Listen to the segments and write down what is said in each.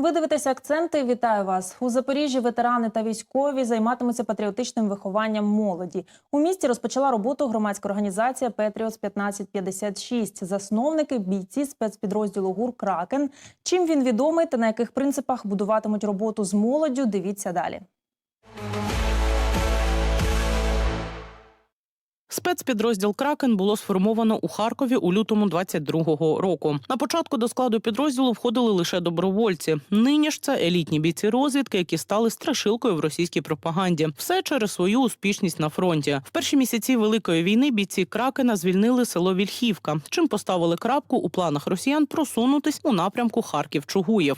Ви дивитеся акценти. Вітаю вас у Запоріжжі. Ветерани та військові займатимуться патріотичним вихованням молоді. У місті розпочала роботу громадська організація Петріос 1556 Засновники бійці спецпідрозділу ГУР Кракен. Чим він відомий та на яких принципах будуватимуть роботу з молоддю? Дивіться далі. Спецпідрозділ Кракен було сформовано у Харкові у лютому 22-го року. На початку до складу підрозділу входили лише добровольці. Нині ж це елітні бійці розвідки, які стали страшилкою в російській пропаганді. Все через свою успішність на фронті. В перші місяці великої війни бійці Кракена звільнили село Вільхівка, чим поставили крапку у планах росіян просунутись у напрямку Харків-Чугуєв.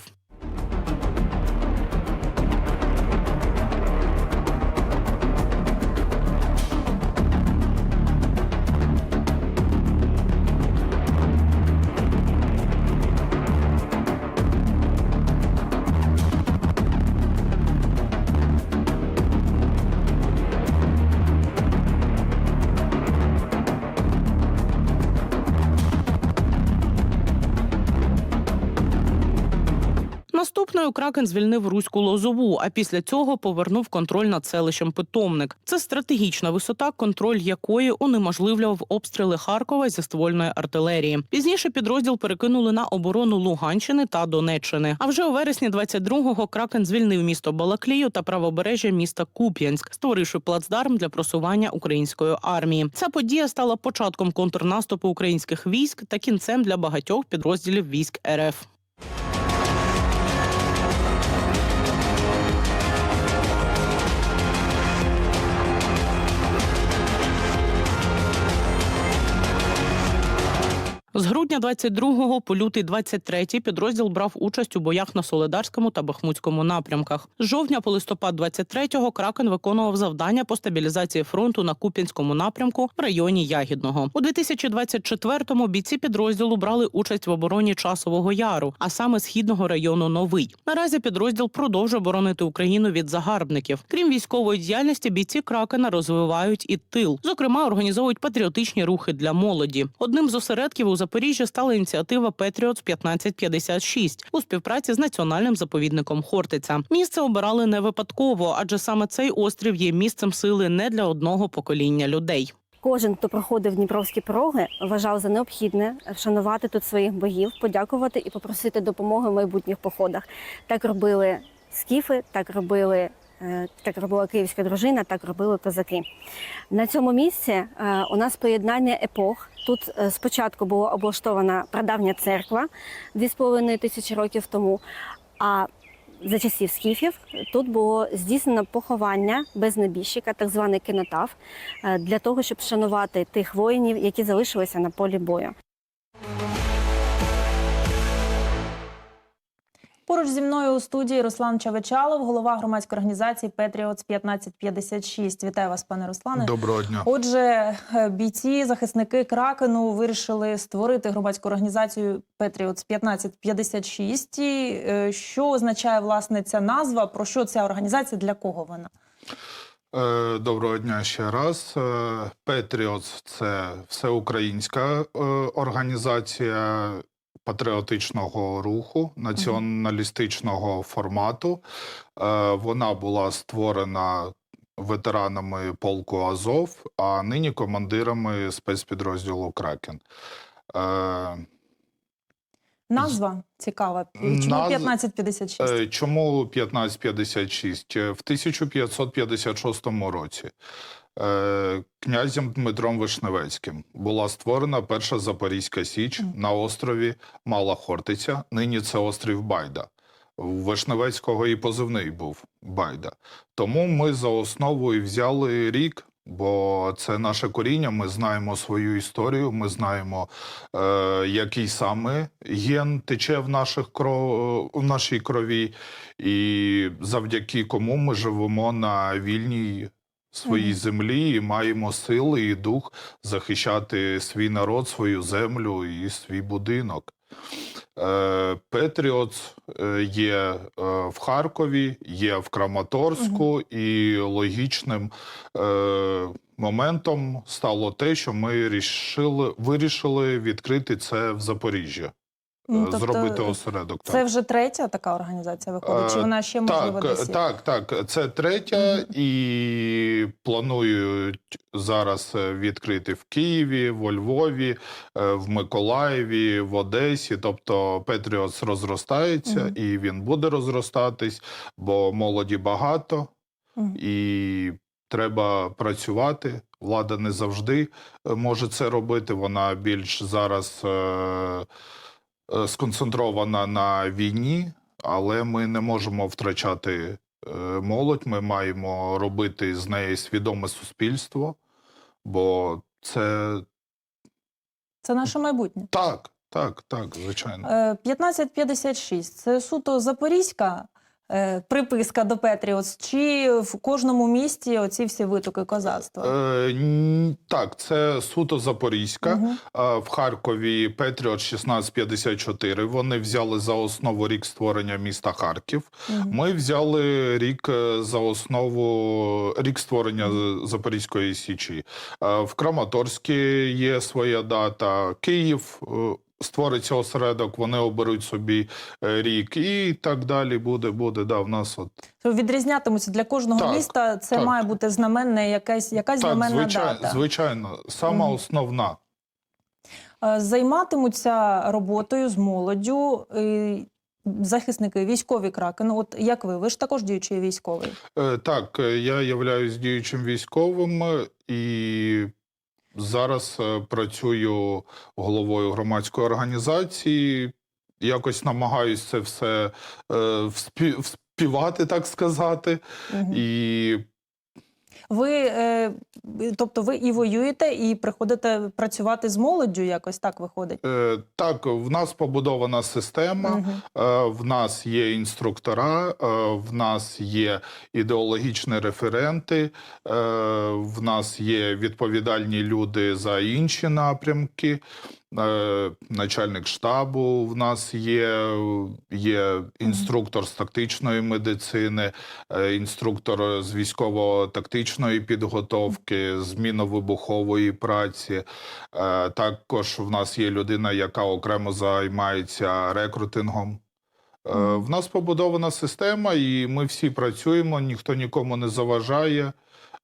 Наступною Кракен звільнив руську лозову, а після цього повернув контроль над селищем Питомник. Це стратегічна висота, контроль якої унеможливлював обстріли Харкова зі ствольної артилерії. Пізніше підрозділ перекинули на оборону Луганщини та Донеччини. А вже у вересні 22-го Кракен звільнив місто Балаклію та правобережжя міста Куп'янськ, створивши плацдарм для просування української армії. Ця подія стала початком контрнаступу українських військ та кінцем для багатьох підрозділів військ РФ. З грудня 22-го по лютий 23-й підрозділ брав участь у боях на Соледарському та Бахмутському напрямках. З жовтня по листопад 23-го Кракен виконував завдання по стабілізації фронту на Куп'янському напрямку в районі Ягідного. У 2024-му бійці підрозділу брали участь в обороні Часового Яру, а саме східного району Новий. Наразі підрозділ продовжує боронити Україну від загарбників. Крім військової діяльності, бійці Кракена розвивають і тил. Зокрема, організовують патріотичні рухи для молоді. Одним з осередків у Запоріжжі стала ініціатива Петріотс 1556 у співпраці з національним заповідником Хортиця. Місце обирали не випадково, адже саме цей острів є місцем сили не для одного покоління людей. Кожен, хто проходив Дніпровські пороги, вважав за необхідне вшанувати тут своїх богів, подякувати і попросити допомоги в майбутніх походах. Так робили скіфи, так робили. Е, Так робила київська дружина, так робили козаки. На цьому місці е, у нас поєднання епох. Тут е, спочатку була облаштована прадавня церква 2,5 тисячі років тому. А за часів скіфів тут було здійснено поховання без небіжчика, так званий кенотаф, е, для того, щоб вшанувати тих воїнів, які залишилися на полі бою. Поруч зі мною у студії Руслан Чавичалов, голова громадської організації Петріотс 1556. Вітаю вас, пане Руслане. Доброго дня. Отже, е, бійці, захисники Кракену вирішили створити громадську організацію Петріотс 1556. І, е, Що означає власне ця назва? Про що ця організація? Для кого вона? Е, Доброго дня ще раз. Петріотс це всеукраїнська організація патріотичного руху, націоналістичного формату. Е, Вона була створена ветеранами полку Азов, а нині командирами спецпідрозділу Кракен. Е, Назва цікава. Чому Назва- 1556? Е, Чому 1556? Е, В 1556 році князем Дмитром Вишневецьким була створена перша Запорізька Січ на острові Мала Хортиця. Нині це острів Байда. У Вишневецького і позивний був Байда. Тому ми за основу і взяли рік. Бо це наше коріння. Ми знаємо свою історію. Ми знаємо, е, який саме ген тече в наших кров, в нашій крові, і завдяки кому ми живемо на вільній своїй землі і маємо сили і дух захищати свій народ, свою землю і свій будинок. Е, Петріотс е, є е, в Харкові, є в Краматорську, і логічним моментом стало те, що ми рішили, вирішили відкрити це в Запоріжжі. Ну, е, тобто зробити осередок. Це так. вже третя така організація виходить, чи Е, вона ще можливо Так, десь? так, так. Це третя, і планують зараз е, відкрити в Києві, во Львові, в Миколаєві, в Одесі. Тобто Петріотс розростається, і він буде розростатись, бо молоді багато, і треба працювати. Влада не завжди може це робити. Вона більш зараз е, сконцентрована на війні, але ми не можемо втрачати е, молодь. Ми маємо робити з неї свідоме суспільство, бо це Це наше майбутнє. так, так, так, звичайно. Е, 1556 це суто запорізька е, приписка до Петріотс, чи в кожному місті оці всі витоки козацтва? Е, так, це суто Запорізька. В Харкові Петріот 1654. Вони взяли за основу рік створення міста Харків. Ми взяли рік е, за основу рік створення Запорізької Січі. Е, В Краматорській є своя дата. Київ е, створиться осередок, вони оберуть собі е, рік, і так далі буде. Буде да, в нас от відрізнятимуться для кожного Так, міста. Це так. має бути знаменна якась, якась так, знаменна звичайно, дата. звичайно, сама Мгм. основна. Е, Займатимуться роботою з молоддю е, захисники, військові кракену. От як ви? Ви ж також діючий військовий. Так, я являюсь діючим військовим і зараз е, працюю головою громадської організації. Якось намагаюся це все е, вспівати, так сказати. Угу. І Ви, е, тобто, ви і воюєте, і приходите працювати з молоддю, якось так виходить. е, так, в нас побудована система. Е, В нас є інструктора, в нас є ідеологічні референти, в нас є відповідальні люди за інші напрямки. Е, Начальник штабу в нас є, є інструктор з тактичної медицини, е, інструктор з військово-тактичної підготовки, з мінно-вибухової праці. Е, Також в нас є людина, яка окремо займається рекрутингом. В нас побудована система, і ми всі працюємо, ніхто нікому не заважає.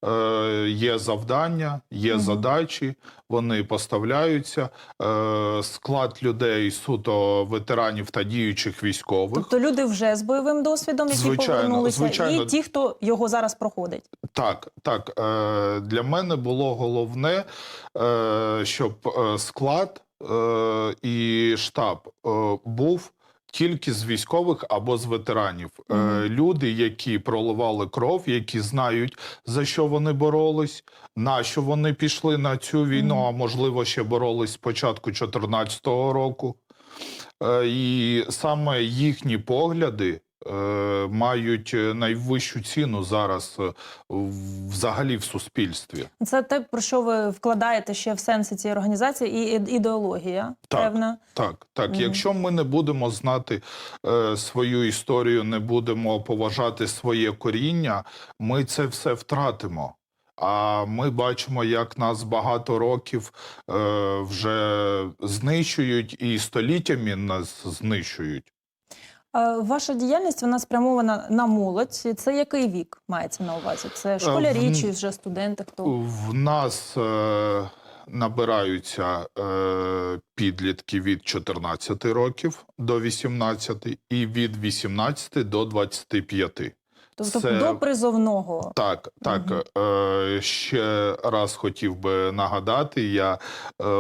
Е, Є завдання, є Мгм. задачі, вони поставляються. Е, Склад людей суто ветеранів та діючих військових. Тобто люди вже з бойовим досвідом, які Звичайно, повернулися, звичайно. і ті, хто його зараз проходить. Так, так. Е, для мене було головне, е, щоб е, склад е, і штаб е, був тільки з військових або з ветеранів. Е, люди, які проливали кров, які знають, за що вони боролись, на що вони пішли на цю війну, Мгм. а можливо, ще боролись з початку 2014 року. Е, і саме їхні погляди. Е, Мають е, найвищу ціну зараз е, взагалі в суспільстві. Це те, про що ви вкладаєте ще в сенси цієї організації, і ідеологія, Так. певна. Так, так. Мгм. Якщо ми не будемо знати е, свою історію, не будемо поважати своє коріння, ми це все втратимо. А ми бачимо, як нас багато років е, вже знищують і століттями нас знищують. Е, Ваша діяльність вона спрямована на молодь. Це який вік мається на увазі? Це школярі Е, в- чи вже студенти? Хто? В нас е, набираються е, підлітки від 14 років до 18 і від 18 до 25. Тобто це- до призовного. Так, так. Е, ще раз хотів би нагадати. Я е,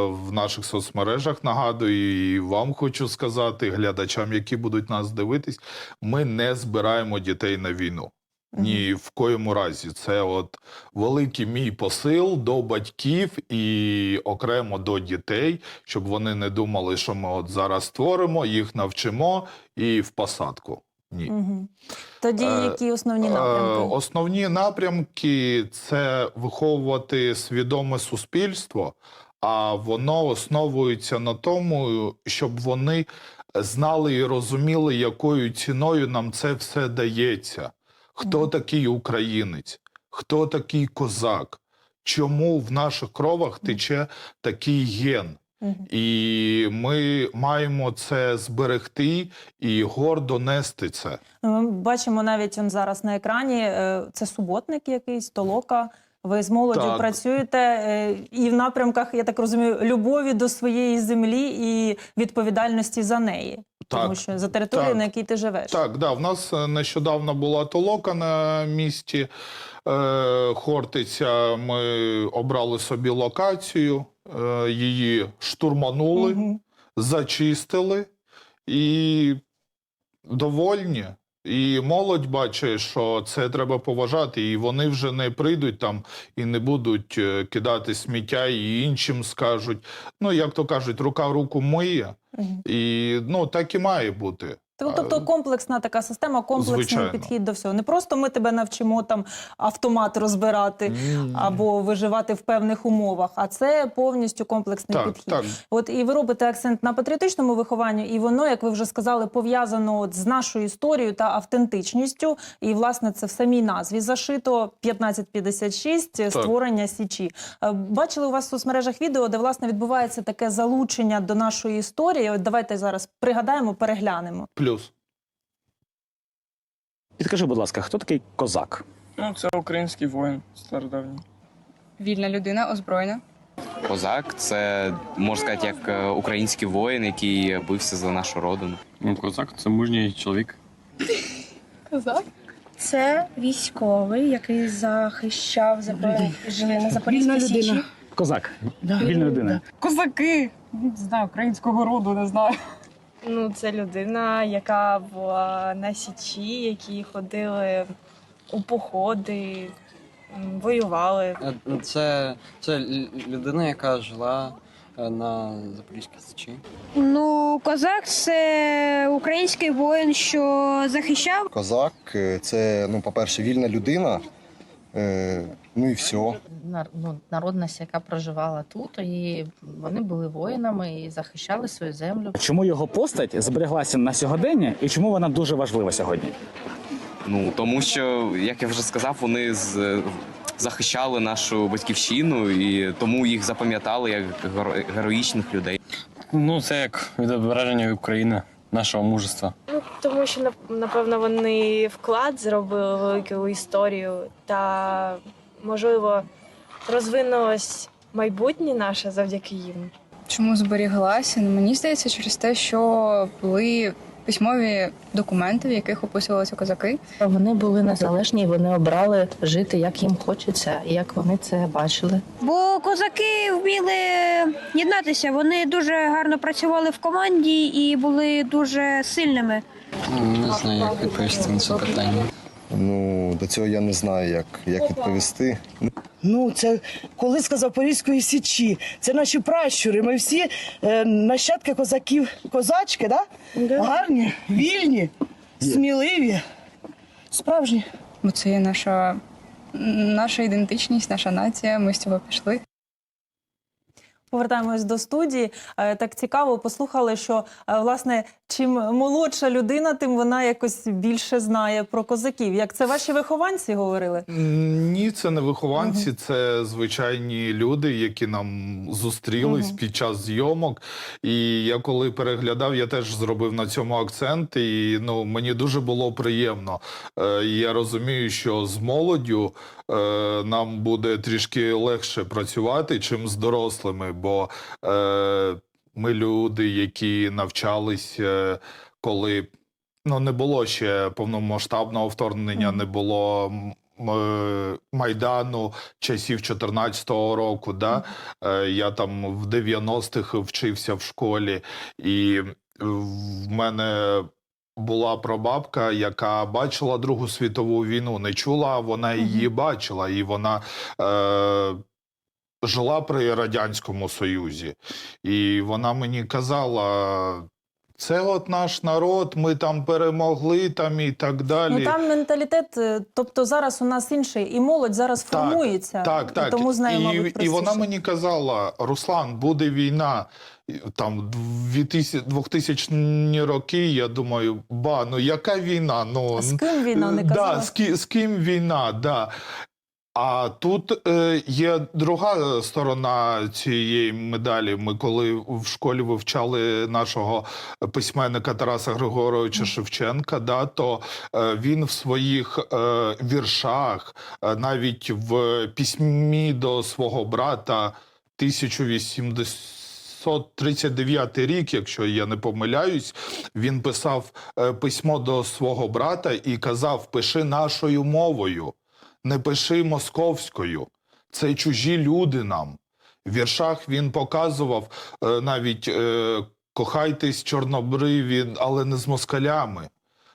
в наших соцмережах нагадую і вам хочу сказати, глядачам, які будуть нас дивитись, ми не збираємо дітей на війну. Ні в коєму разі. Це от великий мій посил до батьків і окремо до дітей, щоб вони не думали, що ми от зараз створимо, їх навчимо і в посадку. Ні. Мгм. Тоді Е, які основні Е, напрямки? Основні напрямки це виховувати свідоме суспільство, а воно основується на тому, щоб вони знали і розуміли, якою ціною нам це все дається. Хто такий українець, хто такий козак, чому в наших кровах тече такий ген. І ми маємо це зберегти і гордо нести це. Ми бачимо навіть он зараз на екрані. е, Це суботник якийсь, толока. Ви з молоддю Так. працюєте е, і в напрямках, я так розумію, любові до своєї землі і відповідальності за неї. Тому що за територію, так. на якій ти живеш. Так, да, в нас е, нещодавно була толока на місті е, Хортиця. Ми обрали собі локацію, її штурманули, Мгм. зачистили і довольні. І молодь бачить, що це треба поважати, і вони вже не прийдуть там і не будуть е, кидати сміття, і іншим скажуть. Ну, як то кажуть, рука руку миє. І ну, так і має бути. Тоб- Тобто комплексна така система, комплексний Звичайно. підхід до всього. Не просто ми тебе навчимо там автомат розбирати Ні. або виживати в певних умовах, а це повністю комплексний Так, підхід. так. От і ви робите акцент на патріотичному вихованню, і воно, як ви вже сказали, пов'язано з нашою історією та автентичністю. І власне це в самій назві зашито 1556 створення січі. Е, Бачили у вас в соцмережах відео, де власне відбувається таке залучення до нашої історії. От давайте зараз пригадаємо, переглянемо. Плюс. Підкажи, будь ласка, хто такий козак? Ну, це український воїн стародавній. Вільна людина озброєна. Козак це можна сказати як е, український воїн, який бився за нашу родину. Ну, козак це мужній чоловік. Козак. Це військовий, який захищав на Запорізькій Січі. Козак. Вільна людина. Козаки. Не знаю, українського роду, не знаю. Ну, це людина, яка була на Січі, які ходили у походи, воювали. Е, Це, це людина, яка жила е, на Запорізькій Січі. Ну, козак це український воїн, що захищав. Козак е, це, ну, по-перше, вільна людина. Е, Ну і все. ну, народність, яка проживала тут, і вони були воїнами і захищали свою землю. Чому його постать збереглася на сьогодення і чому вона дуже важлива сьогодні? Ну тому що, як я вже сказав, вони з, захищали нашу батьківщину і тому їх запам'ятали як геро- героїчних людей. Ну, це як відображення України, нашого мужества. Тому що, напевно, вони вклад зробили велику історію та, можливо, розвинулось майбутнє наше завдяки їм. Чому зберіглася? Ну, мені здається, через те, що були письмові документи, в яких описувалися козаки. Вони були незалежні, і вони обрали жити, як їм хочеться, і як вони це бачили. Бо козаки вміли єднатися. Вони дуже гарно працювали в команді і були дуже сильними. Не знаю, як відповісти на це питання. Ну, до цього я не знаю, як, як відповісти. Ну, це колиска Запорізької січі. Це наші пращури. Ми всі е, нащадки козаків, козачки, да? гарні, вільні, сміливі, справжні. Бо це є наша, наша ідентичність, наша нація. Ми з цього пішли. Повертаємось до студії. Е, Так цікаво, послухали, що е, власне чим молодша людина, тим вона якось більше знає про козаків. Як це ваші вихованці говорили? Ні, це не вихованці, це звичайні люди, які нам зустрілись Мгм. під час зйомок. І я коли переглядав, я теж зробив на цьому акцент. І ну мені дуже було приємно. Е, я розумію, що з молоддю е, нам буде трішки легше працювати, чим з дорослими, бо е, ми люди, які навчались, е, коли ну не було ще повномасштабного вторгнення, не було е, майдану часів 14-го року. Да? Е, Я там в 90-х вчився в школі, і в мене. Була прабабка, яка бачила Другу світову війну, не чула, а вона її бачила, і вона е, жила при Радянському Союзі. І вона мені казала: це от наш народ, ми там перемогли там і так далі. Ну там менталітет, е, тобто зараз у нас інший, і молодь зараз Так, формується. Так, і тому з нею, і, мабуть, і вона мені казала: Руслан, буде війна. Там 2000 2000 роки, я думаю, ба, ну яка війна? Ну, А з ким війна не да, казала? з, ки, з ким війна, да. А тут е, є друга сторона цієї медалі. Ми коли в школі вивчали нашого письменника Тараса Григоровича Шевченка, да, то е, він в своїх е, віршах, е, навіть в письмі до свого брата 1839 рік, якщо я не помиляюсь, він писав е, письмо до свого брата і казав: пиши нашою мовою, не пиши московською. Це чужі люди нам. В віршах він показував е, навіть е, кохайтесь чорнобриві, але не з москалями.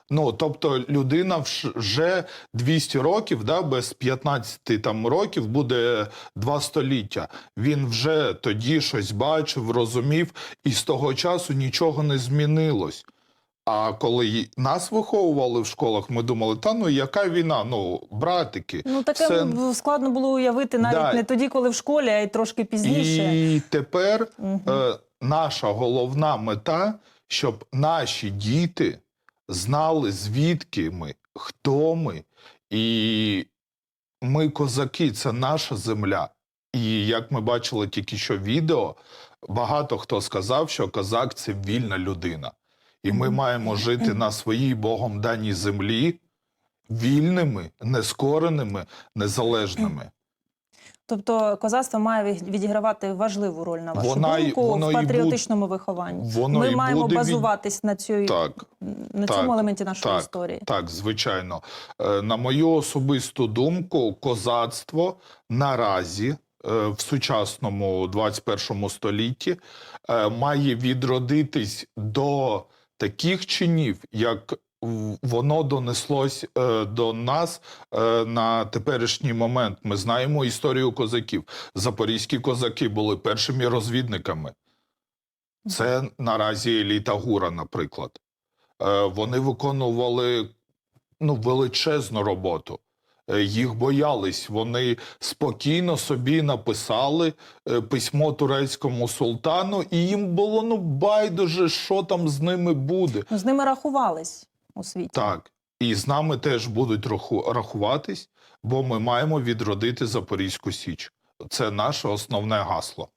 Ну, тобто людина вже 200 років, да, без 15 там, років буде два століття. Він вже тоді щось бачив, розумів, і з того часу нічого не змінилось. А коли нас виховували в школах, ми думали, та ну яка війна? Ну, братики. Ну таке все складно було уявити навіть Да. не тоді, коли в школі, а й трошки пізніше. І тепер Мгм. е, наша головна мета, щоб наші діти знали, звідки ми, хто ми. І ми козаки, це наша земля. І як ми бачили тільки що відео, багато хто сказав, що козак це вільна людина. І ми маємо жити на своїй Богом даній землі вільними, нескореними, незалежними. Тобто козацтво має відігравати важливу роль на вашу Вона думку воно в патріотичному вихованні. Воно Ми і маємо буде від- базуватись на цій Так. на Так, цьому елементі нашої так, історії. Так, звичайно. Е, На мою особисту думку, козацтво наразі е, в сучасному 21 столітті е, має відродитись до таких чинів, як воно донеслось е, до нас е, на теперішній момент. Ми знаємо історію козаків. Запорізькі козаки були першими розвідниками. Це наразі еліта Гура, наприклад. Е, Вони виконували ну, величезну роботу. Е, Їх боялись. Вони спокійно собі написали е, письмо турецькому султану, і їм було ну байдуже, що там з ними буде. Ну, з ними рахувались у світі. Так. І з нами теж будуть раху- рахуватись, бо ми маємо відродити Запорізьку Січ. Це наше основне гасло.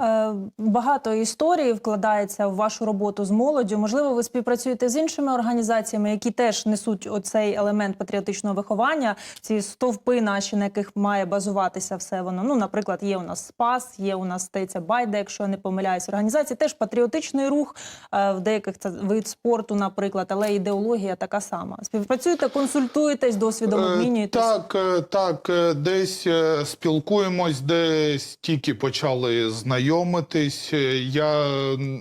Е, Багато історій вкладається в вашу роботу з молоддю. Можливо, ви співпрацюєте з іншими організаціями, які теж несуть оцей елемент патріотичного виховання, ці стовпи наші, на яких має базуватися все воно. Ну, наприклад, є у нас Спас, є у нас стається Байда, якщо я не помиляюсь. Організації теж патріотичний рух е, в деяких це вид спорту, наприклад, але ідеологія така сама. Співпрацюєте, консультуєтесь, досвідом Е, обмінюєтесь. Так, так, десь спілкуємось, десь тільки почали знайомитись. Е, Я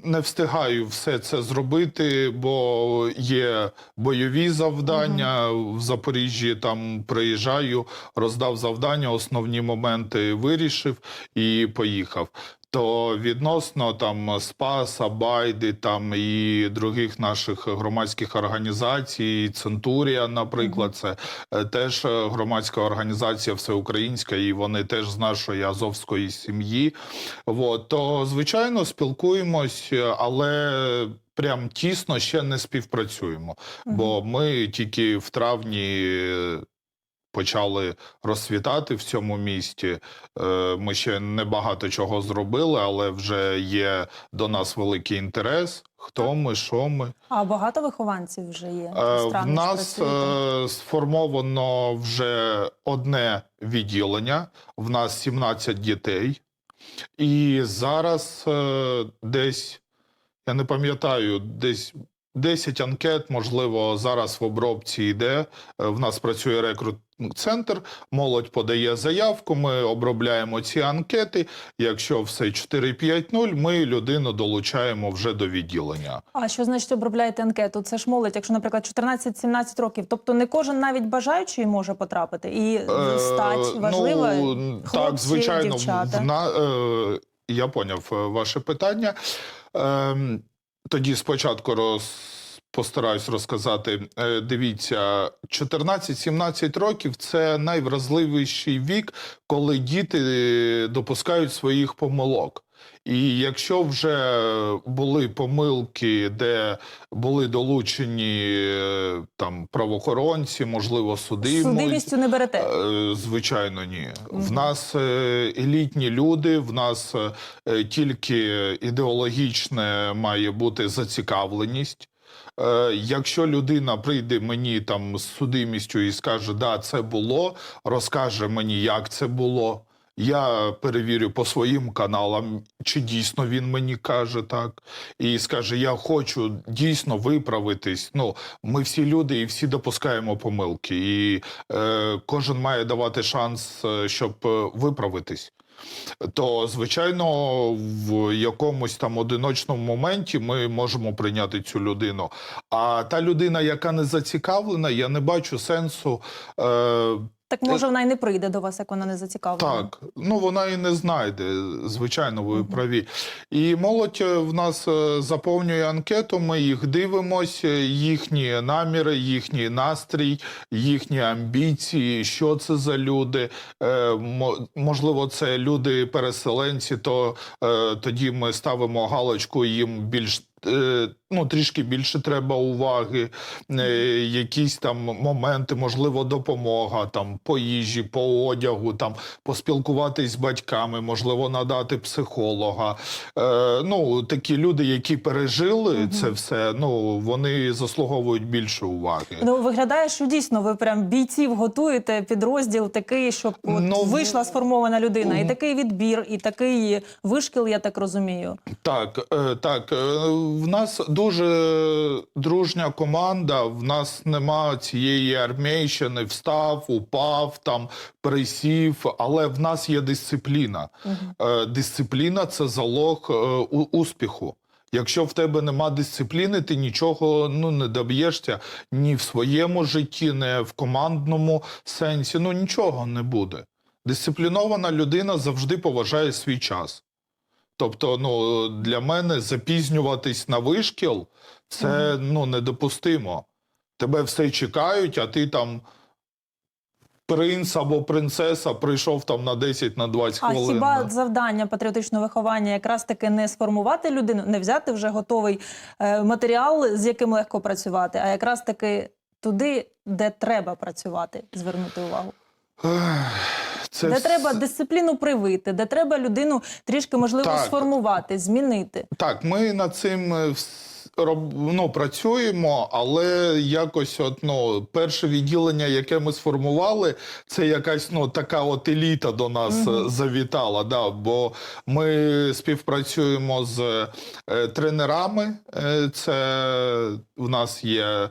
не встигаю все це зробити, бо є бойові завдання. В Запоріжжі там приїжджаю, роздав завдання, основні моменти вирішив і поїхав. То відносно там Спаса, Байди, там і других наших громадських організацій, Центурія, наприклад, це е, теж е, громадська організація всеукраїнська, і вони теж з нашої азовської сім'ї. От, то звичайно спілкуємось, е, але прям тісно ще не співпрацюємо. Бо ми тільки в травні. Почали розцвітати в цьому місті. Е, Ми ще не багато чого зробили, але вже є до нас великий інтерес. Хто ми, що ми. А багато вихованців вже є. Е, В нас е, сформовано вже одне відділення. В нас 17 дітей. І зараз е, десь, я не пам'ятаю, десь 10 анкет, можливо, зараз в обробці йде. Е, В нас працює рекрут-центр, молодь подає заявку, ми обробляємо ці анкети. Якщо все 4-5-0, ми людину долучаємо вже до відділення. А що значить обробляєте анкету? Це ж молодь, якщо, наприклад, 14-17 років. Тобто не кожен навіть бажаючий може потрапити. І Е, стать важлива. Ну, хлопці, так, звичайно, дівчата. в на, е, я поняв е, ваше питання. Е, тоді спочатку роз... постараюсь розказати. Е, Дивіться, 14-17 років це найвразливіший вік, коли діти е, допускають своїх помилок. І якщо вже були помилки, де були долучені е, там правоохоронці, можливо, суди, Судимістю не берете. Е, Звичайно, ні. В нас е, елітні люди, в нас тільки ідеологічне має бути зацікавленість. Якщо людина прийде мені там з судимістю і скаже, да, це було, розкаже мені, як це було. Я перевірю по своїм каналам, чи дійсно він мені каже так, і скаже: Я хочу дійсно виправитись. Ну, ми всі люди і всі допускаємо помилки, і е, кожен має давати шанс, е, щоб е, виправитись. То, звичайно, в якомусь там одиночному моменті ми можемо прийняти цю людину. А та людина, яка не зацікавлена, я не бачу сенсу. Е, Так може вона й не прийде до вас, як вона не зацікавлена. так, ну вона і не знайде. Звичайно, ви праві. І молодь е, в нас е, заповнює анкету. Ми їх дивимося, їхні наміри, їхній настрій, їхні амбіції. Що це за люди? Е, можливо, це люди-переселенці. То е, тоді ми ставимо галочку їм більш. Е, Ну, трішки більше треба уваги, е, якісь там моменти, можливо, допомога там по їжі, по одягу, там поспілкуватись з батьками, можливо, надати психолога. Е, ну, такі люди, які пережили це все, ну вони заслуговують більше уваги. Ну, виглядає, що дійсно ви прям бійців готуєте підрозділ такий, щоб от Ну, вийшла сформована людина. І такий відбір, і такий вишкіл, я так розумію. Так, так. В нас дуже дружня команда. В нас нема цієї армійщини, встав, упав, там присів, але в нас є дисципліна. Е, Дисципліна це залог е, успіху. Якщо в тебе нема дисципліни, ти нічого ну, не доб'єшся ні в своєму житті, ні в командному сенсі. Ну нічого не буде. Дисциплінована людина завжди поважає свій час. Тобто, ну для мене запізнюватись на вишкіл це ну недопустимо. Тебе все чекають, а ти там принц або принцеса прийшов там на 10 на 20 А хіба завдання патріотичного виховання якраз таки не сформувати людину, не взяти вже готовий е, матеріал, з яким легко працювати, а якраз таки туди, де треба працювати, звернути увагу. Це де вс- треба дисципліну привити, де треба людину трішки можливо Так. сформувати, змінити. Так, ми над цим е, ну, працюємо, але якось от, ну, перше відділення, яке ми сформували, це якась ну, така от еліта до нас е, завітала. Да, бо ми співпрацюємо з е, тренерами. Е, це в нас є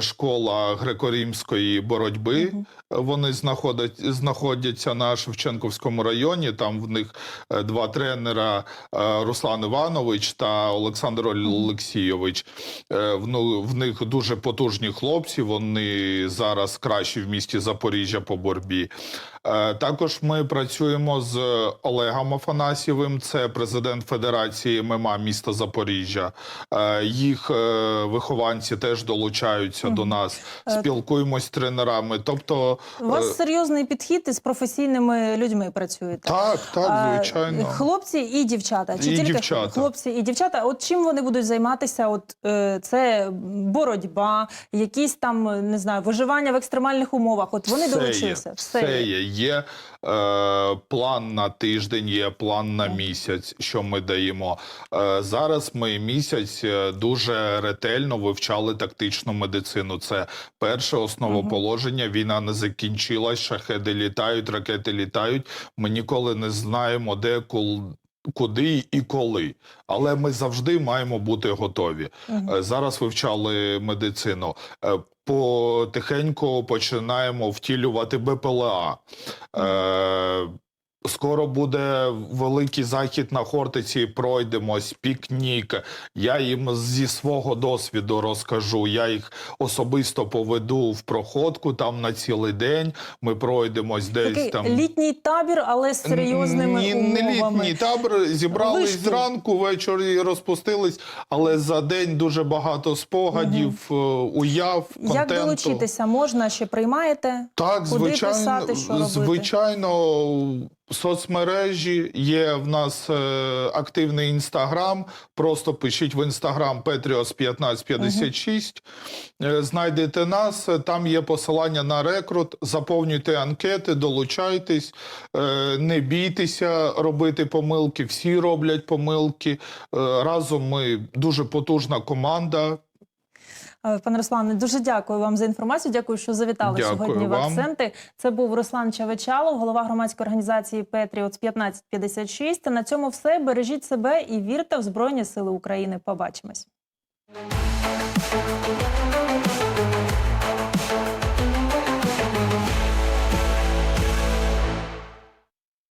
школа греко-римської боротьби. Вони знаходять, знаходяться на Шевченковському районі. Там в них е, два тренера е, Руслан Іванович та Олександр Олексійович. Е, В, в них дуже потужні хлопці. Вони зараз кращі в місті Запоріжжя по боротьбі. Е, Також ми працюємо з Олегом Афанасьєвим, це президент Федерації ММА міста Запоріжжя. Е, Їх е, вихованці теж долучаються до нас. Спілкуємось з тренерами. Тобто, У вас серйозний підхід і з професійними людьми працюєте. так, так, звичайно. Хлопці і дівчата. Чи І тільки дівчата. хлопці і дівчата? От чим вони будуть займатися? От це боротьба, якісь там не знаю, виживання в екстремальних умовах. От вони Все долучилися. Є, все є. Є е, план на тиждень, є план на місяць, що ми даємо. Е, зараз ми місяць е, дуже ретельно вивчали тактичну медицину. Це перше основоположення. Війна не закінчилась, шахеди літають, ракети літають. Ми ніколи не знаємо, де кул. Куди і коли, але ми завжди маємо бути готові. Угу. Зараз вивчали медицину. Е, Потихеньку починаємо втілювати БПЛА. Е, Скоро буде великий захід на Хортиці, пройдемось, пікнік. Я їм зі свого досвіду розкажу. Я їх особисто поведу в проходку там на цілий день. Ми пройдемось десь Такий там. літній табір, але з серйозними Ні, умовами. не літній табор. Зібрались Вишкіл. зранку, ввечері розпустились, але за день дуже багато спогадів, е, уяв, контенту. Як долучитися? Можна ще приймаєте? Так, Куди звичайно, писати, що звичайно, соцмережі є в нас е, активний інстаграм. Просто пишіть в інстаграм Petrios 1556. Е, знайдете нас. е, Там є посилання на рекрут. Заповнюйте анкети, долучайтесь, е, не бійтеся робити помилки. Всі роблять помилки. Е, разом ми дуже потужна команда. Е, Пане Руслане, дуже дякую вам за інформацію. Дякую, що завітали Дякую сьогодні в вам. акценти. Це був Руслан Чавичалов, голова громадської організації Петріотс 1556. На цьому все. Бережіть себе і вірте в Збройні Сили України. Побачимось.